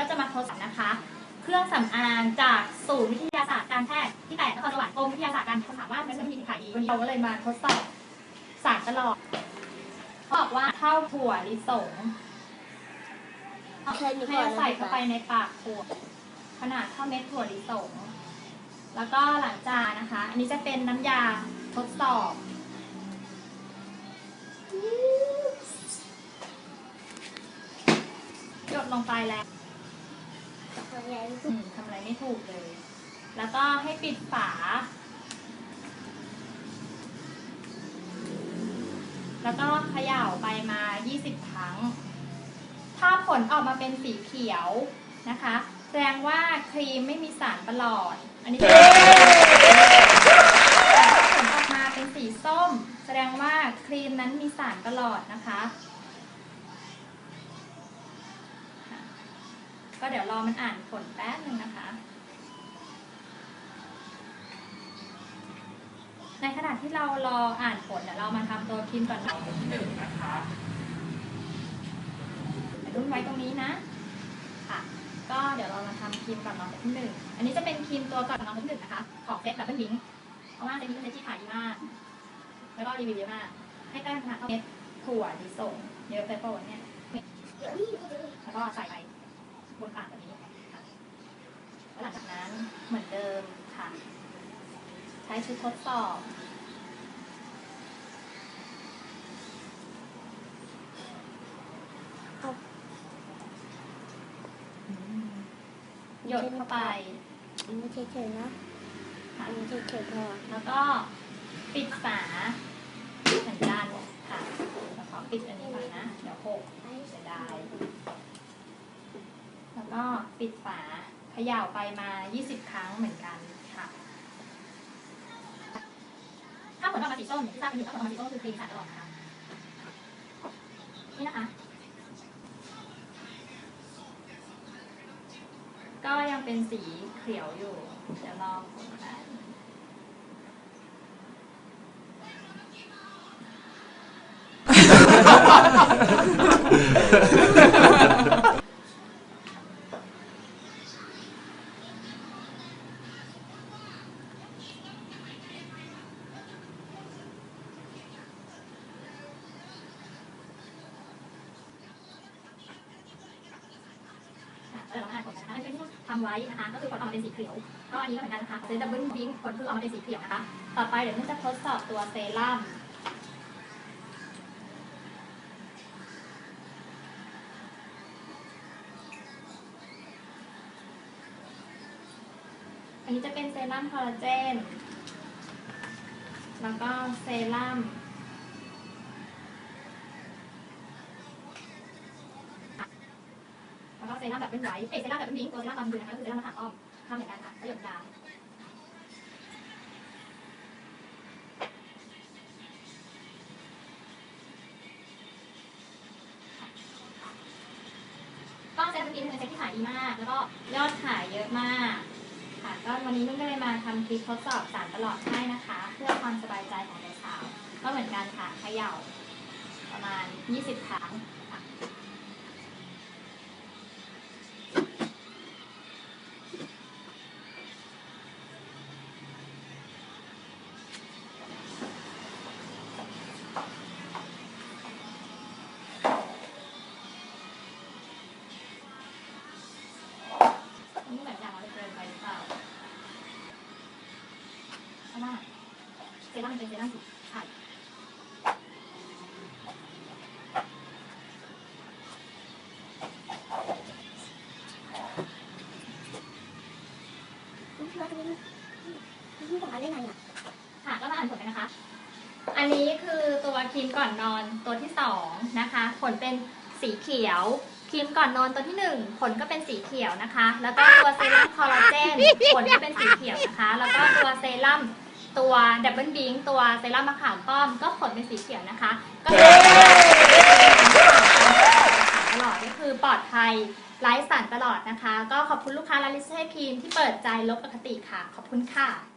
ก็จะมาทดสอบนะคะ เครื่องสำอางจากศูนย์วิทยาศาสตร์การแพทย์ที่แปดนครสวรรค์กรมวิทยาศาสตร์การแพทย์ถามว่าเป็นวิธีที่ขายดีวันนี้เราก็เลยมาทดสอบสารตลอดเขาบอกว่าข้าวถั่วลิสงเคยให้ก่อนใส่เข้าไปในปากขวดขนาดเท่าเม็ดถั่วลิสงแล้วก็หลังจากนะคะ อันนี้จะเป็นน้ำยาทดสอบหยดลงไปแล้ว ทำไงอืมทำอะไรไม่ถูกเลย แล้วก็ให้ปิดฝา แล้วก็เขย่าไปมา 20 ครั้ง ถ้าผลออกมาเป็นสีเขียวนะคะ แสดงว่าครีมไม่มีสารประหลอด อันนี้ดีผลออกมาเป็นสีส้ม แสดงว่าครีมนั้นมีสารประหลอดนะคะ ก็เดี๋ยวรอมันอ่านผลแป๊บหนึ่งนะคะ ในขณะที่เรารออ่านผลเดี๋ยวเรามาทำตัวครีมก่อนเนาะหนึ่งนะคะรุ่นไว้ตรงนี้นะค่ะ ก็เดี๋ยวเรามาทำครีมก่อนนอนแบบที่หนึ่งอันนี้จะเป็นครีมตัวก่อนนอนแบบที่หนึ่งนะคะ ของเซ็ตแบบเป็นวิงเพราะว่าเซ็ตนี้เป็นเซ็ตที่ขายดีมาก แล้วก็รีวิวเยอะมาก ให้แป้งขนาดเท่าเม็ดถั่วลิสงเยอะไปโปรเนี่ยแล้วก็ใส่ไป บนปากแบบนี้ค่ะแล้วหลังจากนั้นเหมือนเดิมค่ะ ใช้ชุดทดสอบหยดเข้าไป อันนี้เฉยๆนะค่ะอันนี้เฉยๆพอแล้วก็ปิดฝาเหมือนกันค่ะเราขอปิดอันนี้ก่อนนะ เดี๋ยวหกเสียดายแล้ว ก็ปิดฝาเขย่าไปมา 20 ครั้งเหมือนกันค่ะ ถ้าผลออกมาสีส้มอย่างที่ทราบกันอยู่ถ้าผลออกมาสีส้มคือครีมสารตลอดนะคะนี่นะคะ ก็ยังเป็นสีเขียวอยู่เดี๋ยวลองผลกัน เดี๋ยวเราอ่า นะคะอันนี้ที่ทำไว้นะคะ ก็คือผลออกมาเป็นสีเขียว ก็อันนี้ก็เหมือนกันนะคะเซดับเบิลบิงผลคือออกมาเป็นสีเขียวนะคะ ต่อไปเดี๋ยวนุ่นจะทดสอบตัวเซรั่มอันนี้จะเป็นเซรั่มคอลลาเจน แล้วก็เซรั่ม แล้วก็ เซรั่มแบบเป็นไหวเอ้ยเซรั่มแบบเป็นพิงตัวเซรั่มตามมือนะคะก็คือเซรั่มมะขามป้อมทำเหมือนกันค่ะประโยชน์ยาก็เซรั่มเป็นเป็นเซตที่ขายดีมาก แล้วก็ยอดขายเยอะมากค่ะก็วันนี้นุ่นก็เลยมาทำคลิปทดสอบสารตลอดให้นะคะ เพื่อความสบายใจของสาว ก็เหมือนกันค่ะเขย่าประมาณ 20 ครั้ง เพราะว่าเซรั่มเป็นเซรั่มสีไข่นี่คือว่าจะเป็นนี่ของอะไรไงอะค่ะก็มาอ่านผลกันนะคะ อันนี้คือตัวครีมก่อนนอนตัวที่สองนะคะผลเป็นสีเขียวครีมก่อนนอนตัวที่หนึ่งผลก็เป็นสีเขียวนะคะ แล้วก็ตัวเซรั่มคอลลาเจนผลก็เป็นสีเขียวนะคะ แล้วก็ตัวเซรั่ม ตัวดับเบิลบิงตัวเซรั่มมะขามป้อม ก็ผลเป็นสีเขียวนะคะ ก็คือตลอดก็คือปลอดภัยไร้สารตลอดนะคะ ก็ขอบคุณลูกค้าลาลิเซ่ครีมที่เปิดใจลบอคติค่ะ ขอบคุณค่ะ